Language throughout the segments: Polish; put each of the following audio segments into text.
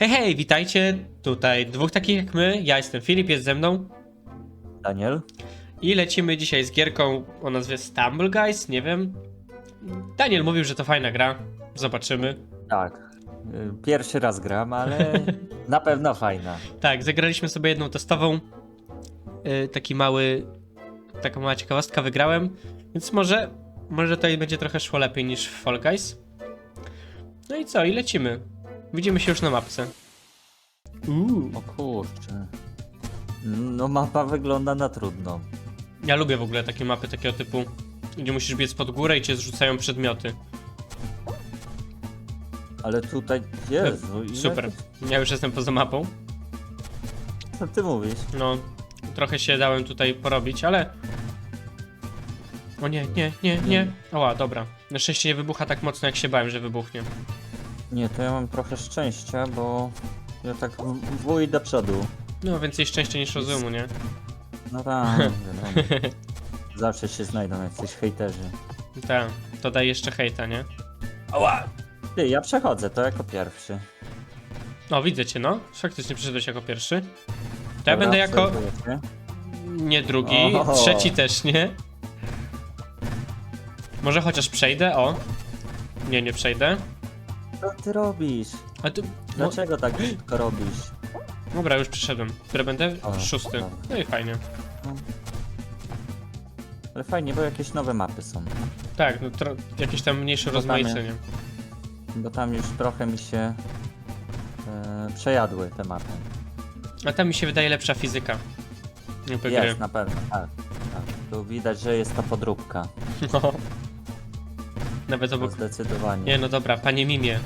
Hej, hej, witajcie. Tutaj dwóch takich jak my. Ja jestem Filip, jest ze mną. Daniel? I lecimy dzisiaj z gierką o nazwie Stumble Guys, nie wiem. Daniel mówił, że to fajna gra. Zobaczymy. Tak. Y, Pierwszy raz gram, ale na pewno fajna. Tak, zagraliśmy sobie jedną testową. Yy, taki mały. Taka mała ciekawostka wygrałem. Więc może. Może tutaj będzie trochę szło lepiej niż w Fall Guys. No i co? I lecimy. Widzimy się już na mapce. Uuu. O kurczę. No mapa wygląda na trudną. Ja lubię w ogóle takie mapy takiego typu, gdzie musisz biec pod górę i cię zrzucają przedmioty. Ale tutaj, Jezu, ile Super. Ja już jestem poza mapą. Co ty mówisz? No, trochę się dałem tutaj porobić, ale... O nie, nie, nie, nie. Oła, dobra. Na szczęście nie wybucha tak mocno, jak się bałem, że wybuchnie. Nie, to ja mam trochę szczęścia, bo ja tak wuj do przodu. No, więcej szczęścia niż rozumu, nie? No tak, wiadomo. Zawsze się znajdą jacyś hejterzy. Tak, to daj jeszcze hejta, nie? Oła! Ty, ja przechodzę, to jako pierwszy. O, widzę cię, no. Faktycznie przyszedłeś jako pierwszy. To ja będę jako... obserwuję cię. Nie drugi, O. trzeci też nie. Może chociaż przejdę, o. Nie, nie przejdę. Co ty robisz? A tu... No, Dlaczego tak szybko robisz? dobra, już przyszedłem. Które będę? Szósty. dobra. No i fajnie. Ale fajnie, bo jakieś nowe mapy są. Tak, no tro... jakieś tam mniejsze Bo tam rozmaicenie. Bo tam już trochę mi się e, przejadły te mapy. A tam mi się wydaje lepsza fizyka. Gry. Jest, na pewno, tak. tak. Tu widać, że jest to podróbka. No. Nawet obok... zdecydowanie. Nie, no dobra, panie Mimie.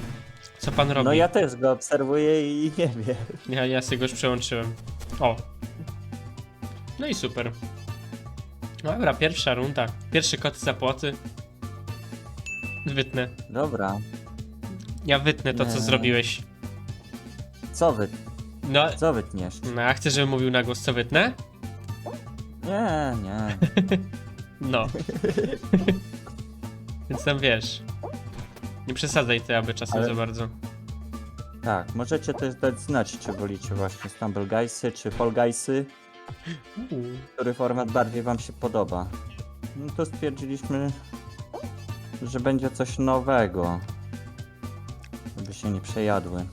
Co pan robi? no ja też go obserwuję i nie wiem. Ja, ja sobie go już przełączyłem. O. No i super. Dobra, pierwsza runda. Pierwszy kot za płoty. Wytnę. Dobra. Ja wytnę to, co Nie. zrobiłeś. Co wy, No, co wytniesz? no a chcesz, żebym mówił na głos, co wytnę? Nie, nie. No. Więc tam wiesz. Nie przesadzaj ty, aby czasem Ale- za bardzo. Tak, możecie też dać znać, czy wolicie właśnie Stumble Guysy, czy Fall Guysy, który format bardziej wam się podoba. No to stwierdziliśmy, że będzie coś nowego. Żeby się nie przejadły.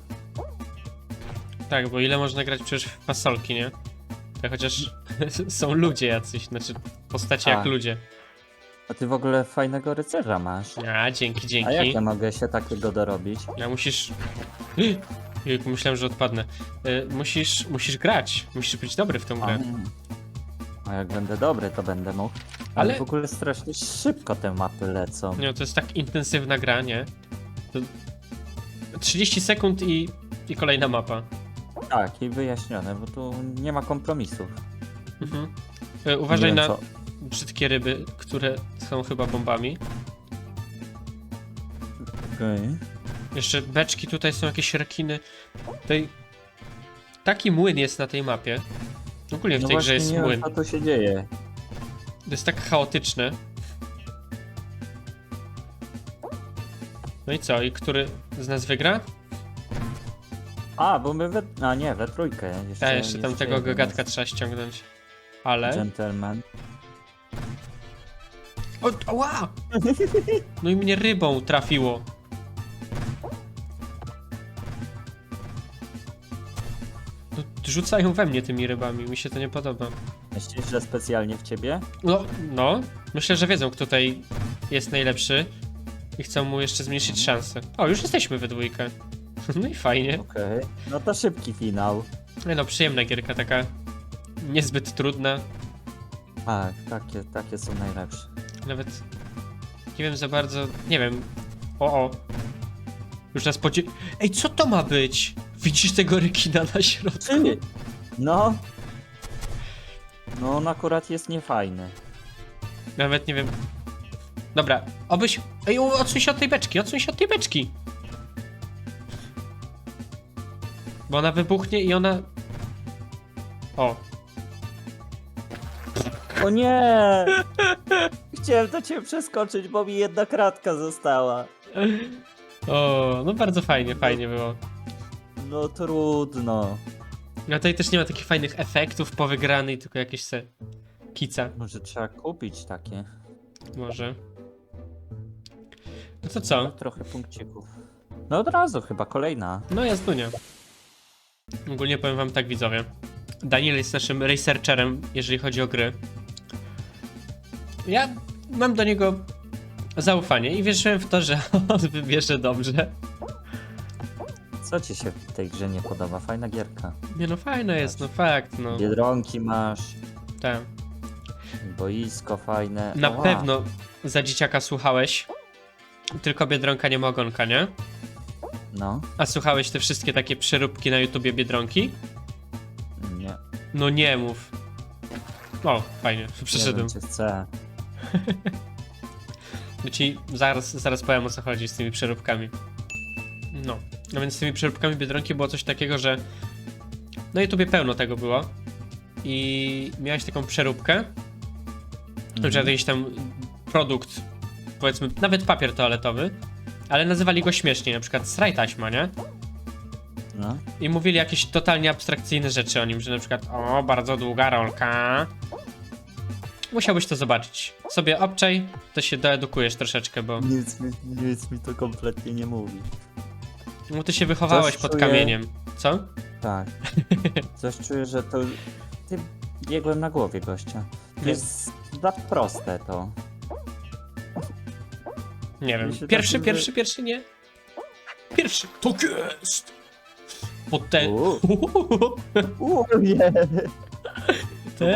Tak, bo ile można grać przecież w pasolki, nie? Tak chociaż są ludzie jacyś, znaczy postacie jak Tak. ludzie. A ty w ogóle fajnego rycerza masz. A, dzięki, A jak dzięki. ja mogę się takiego dorobić? Ja musisz. Jejku, myślałem, że odpadnę. Y, musisz, musisz grać. Musisz być dobry w tą grę. A jak będę dobry, to będę mógł. Ale, Ale- w ogóle strasznie szybko te mapy lecą. Nie, to jest tak intensywna gra, nie? To 30 sekund i, i kolejna mapa. Tak, i wyjaśnione, bo tu nie ma kompromisów. Mhm. Y, uważaj nie na wiem, co. brzydkie ryby, które są chyba bombami. Okej. Jeszcze beczki, tutaj są jakieś rekiny. Tutaj taki młyn jest na tej mapie. Ogólnie w No tej grze jest nie wiem, młyn. co tu się dzieje. To jest tak chaotyczne. No i co? I który z nas wygra? A, bo my we... A nie, we trójkę. Jeszcze, Ja jeszcze tam tego jeden trzeba ściągnąć. Ale... Gentleman. O, ała! No i mnie rybą trafiło. No, rzucają we mnie tymi rybami, mi się to nie podoba. Myślisz, że specjalnie w ciebie? No, no, myślę, że wiedzą, kto tutaj jest najlepszy i chcą mu jeszcze zmniejszyć szanse. O, już jesteśmy we dwójkę. No i fajnie. Okej. No to szybki finał. Nie no, przyjemna gierka taka. Niezbyt trudna. Tak, takie, takie są najlepsze. Nawet nie wiem za bardzo. Nie wiem. O, o. Już nas podzie. Ej, co to ma być? Widzisz tego rekina na środku? Ty! No. No on akurat jest niefajny. Nawet nie wiem. Dobra, obyś. Ej, o, odsuń się od tej beczki, odsuń się od tej beczki. Bo ona wybuchnie i ona. O, O nie! Chciałem do ciebie przeskoczyć, bo mi jedna kratka została. o, no bardzo fajnie, fajnie było. No trudno. No tutaj też nie ma takich fajnych efektów po wygranej, tylko jakieś se kica Może trzeba kupić takie. może. No to co? Trochę punkcików. No od razu chyba kolejna. No jazdunia. Ogólnie powiem wam tak widzowie. Daniel jest naszym researcherem, jeżeli chodzi o gry. Ja mam do niego zaufanie i wierzyłem w to, że on wybierze dobrze. Co ci się w tej grze nie podoba? Fajna gierka. Nie no fajne jest, no fakt, no. Biedronki masz, Tak. boisko fajne. Na Ła, pewno za dzieciaka słuchałeś. Tylko Biedronka nie ma ogonka, nie? No, A słuchałeś te wszystkie takie przeróbki na YouTubie Biedronki? nie. No nie mów. O, fajnie, Nie przyszedłem. wiem, czy chcę. Ci zaraz, zaraz powiem o co chodzi z tymi przeróbkami. No. No więc z tymi przeróbkami Biedronki było coś takiego, że na YouTubie pełno tego było. I miałeś taką przeróbkę, Mhm. że jakiś tam produkt, powiedzmy, nawet papier toaletowy, ale nazywali go śmiesznie, na przykład sraj taśma, nie? No, I mówili jakieś totalnie abstrakcyjne rzeczy o nim, że na przykład o, bardzo długa rolka. Musiałbyś to zobaczyć. Sobie obczaj, to się doedukujesz troszeczkę, bo nic mi, nic mi to kompletnie nie mówi. no, ty się wychowałeś Coś pod czuję. kamieniem. Co? Tak. Coś czuję, że to... Ty biegłem na głowie gościa. To Nie. jest za proste to. Nie wiem. Mi się Pierwszy, tak pierwszy, pierwszy nie. Pierwszy. To jest! Pod ten. U. Uuu, nie.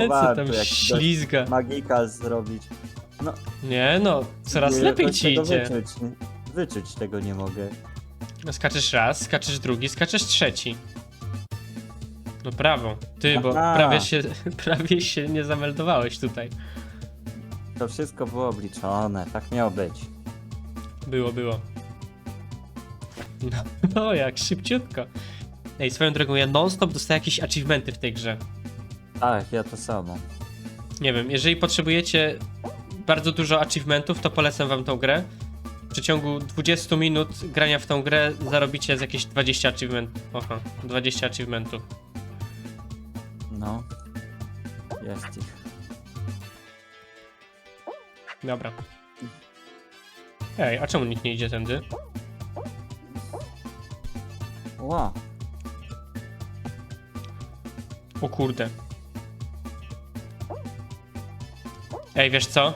Warto tam jakiś ślizga. Magika zrobić. No, Nie no, coraz nie, lepiej jakoś ci tego idzie. Wyczuć, wyczuć tego nie mogę. Skaczesz raz, skaczesz drugi, skaczesz trzeci. No brawo. Ty, bo Aha. prawie się, prawie się nie zameldowałeś tutaj. To wszystko było obliczone, tak miało być. Było, było. No, no jak szybciutko. Ej, swoją drogą, ja non-stop dostaję jakieś achievementy w tej grze. Tak, ja to samo. Nie wiem, jeżeli potrzebujecie bardzo dużo achievementów, to polecam wam tą grę. W przeciągu 20 minut grania w tą grę zarobicie z jakieś 20 achievementów. Oho, 20 achievementów. No. Jest ich. Dobra. Ej, a czemu nikt nie idzie tędy? Ła, O kurde. Ej, wiesz co?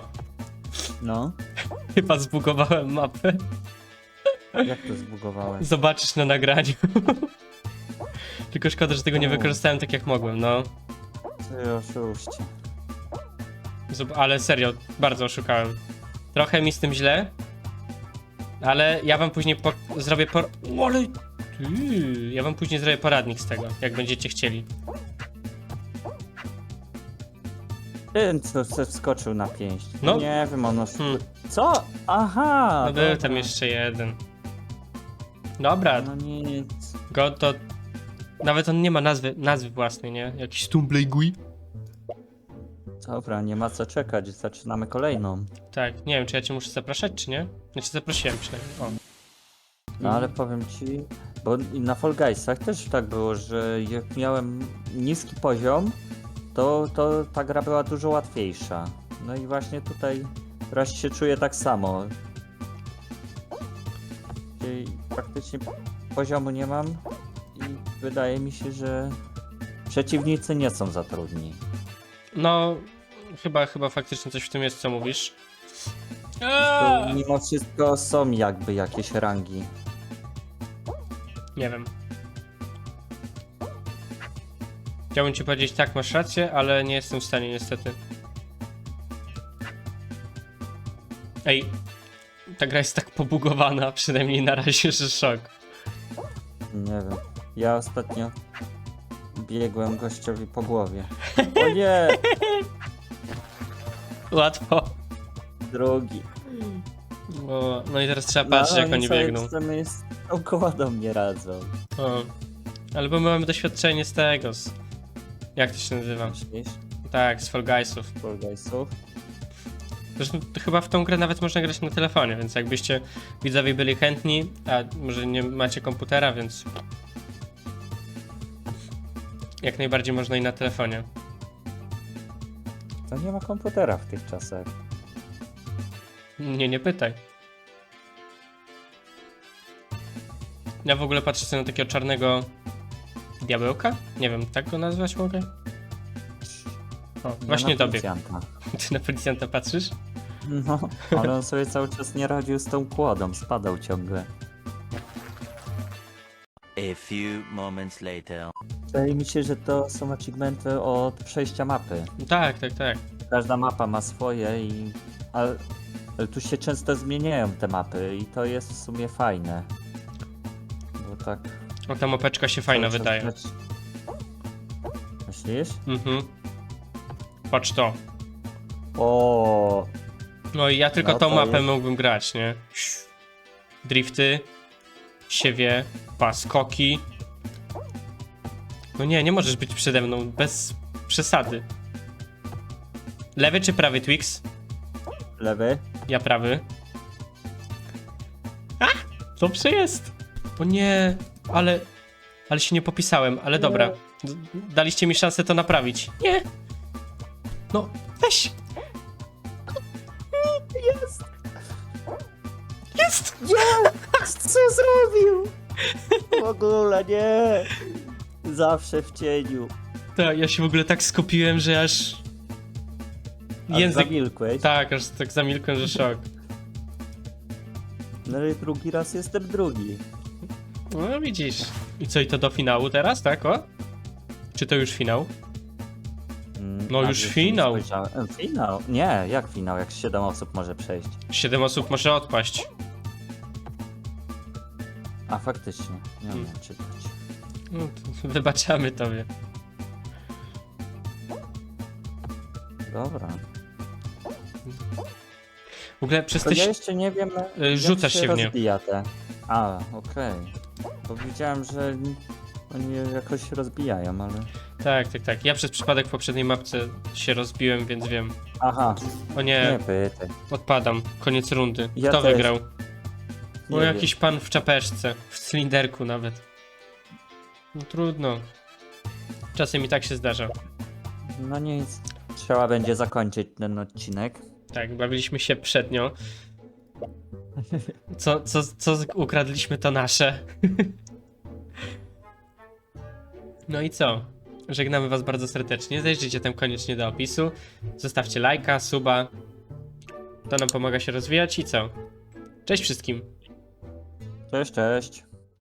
no. Chyba zbugowałem mapę. Jak to zbugowałeś? Zobaczysz na nagraniu. Tylko szkoda, że tego nie wykorzystałem tak jak mogłem, no. Ty oszuście. Zob- Ale serio, bardzo oszukałem. Trochę mi z tym źle, ale ja wam później po- zrobię por... O, Ale... Ty, ja wam później zrobię poradnik z tego, jak będziecie chcieli. Ten, co se wskoczył na pięść. No. Nie wiem, ono... Hmm. Co? Aha! No był dobra. tam jeszcze jeden. Dobra, No nic. go to... Nawet on nie ma nazwy, nazwy własnej, nie? Jakiś Stumblejgui? Dobra, nie ma co czekać, zaczynamy kolejną. Tak, nie wiem, czy ja cię muszę zapraszać, czy nie? Znaczy zaprosiłem przynajmniej, o. No ale powiem ci, bo i na Fall Guysach też tak było, że jak miałem niski poziom, to, to ta gra była dużo łatwiejsza. No i właśnie tutaj teraz się czuję tak samo. Gdzie praktycznie poziomu nie mam i wydaje mi się, że przeciwnicy nie są za trudni. No, chyba, chyba faktycznie coś w tym jest, co mówisz. To mimo wszystko są jakby jakieś rangi. Nie wiem. Chciałbym ci powiedzieć tak, masz rację, ale nie jestem w stanie niestety. Ej, ta gra jest tak pobugowana, przynajmniej na razie, że szok. Nie wiem. Ja ostatnio biegłem gościowi po głowie. O nie! Łatwo. Drugi. O, no i teraz trzeba patrzeć, jak oni biegną. Chcemy jest dookoła do mnie radzą. O. Ale bo my mamy doświadczenie z tego, z... Jak to się nazywa? Myślisz? Tak, z Fall Guysów. Fall Guysów? Zresztą to chyba w tą grę nawet można grać na telefonie, więc jakbyście widzowie byli chętni, a może nie macie komputera, więc Jak najbardziej można i na telefonie. To nie ma komputera w tych czasach. Nie, nie pytaj. Ja w ogóle patrzę sobie na takiego czarnego diabełka? Nie wiem, tak go nazwać mogę? O, Ja właśnie na tobie. policjanta. Ty na policjanta patrzysz? No, ale on sobie cały czas nie radził z tą kłodą, spadał ciągle. A few moments later. Wydaje mi się, że to są achievementy od przejścia mapy. Tak, tak, tak. Każda mapa ma swoje i... Ale, ale tu się często zmieniają te mapy i to jest w sumie fajne. Bo tak... O, ta mopeczka się fajna wydaje. Myślisz? Mhm. Patrz to. O, No i ja tylko No tą to mapę jest- mógłbym grać, nie? Drifty, siewie, paskoki. No nie, nie możesz być przede mną, bez przesady. Lewy czy prawy Twix? lewy? Ja prawy. A! Dobrze jest! O nie, ale... Ale się nie popisałem, ale dobra. D- daliście mi szansę to naprawić. Nie! No, weź! Jest! Jest! Co zrobił? W ogóle nie! Zawsze w cieniu. Tak, ja się w ogóle tak skupiłem, że aż... Aż Język... zamilkłeś. Tak, aż tak zamilkłem, że szok. No ale drugi raz jestem drugi. No widzisz. I co, i to do finału teraz, tak o? Czy to już finał? Mm, No a już nie finał. spojrzałem. Finał? Nie, jak finał? Jak 7 osób może przejść. Siedem osób może odpaść. A faktycznie, nie Hmm. umiem czytać. No, to wybaczamy tobie. Dobra. W ogóle przez To te... ja si- jeszcze nie wiem, Y, jak rzucasz się w nie. rozbija te. A, okej. Bo widziałem, że oni je jakoś rozbijają, ale... Tak, tak, tak. Ja przez przypadek w poprzedniej mapce się rozbiłem, więc wiem. Aha, O nie nie, pytaj. odpadam. Koniec rundy. Ja Kto też. wygrał? Nie wiem. jakiś pan w czapeczce. W cylinderku nawet. No trudno. Czasem i tak się zdarza. No nic. Trzeba będzie zakończyć ten odcinek. Tak, bawiliśmy się przednio. Co, co, co ukradliśmy to nasze. No i co? Żegnamy was bardzo serdecznie. Zajrzyjcie tam koniecznie do opisu. Zostawcie lajka, suba. To nam pomaga się rozwijać i co? Cześć wszystkim. Cześć, cześć.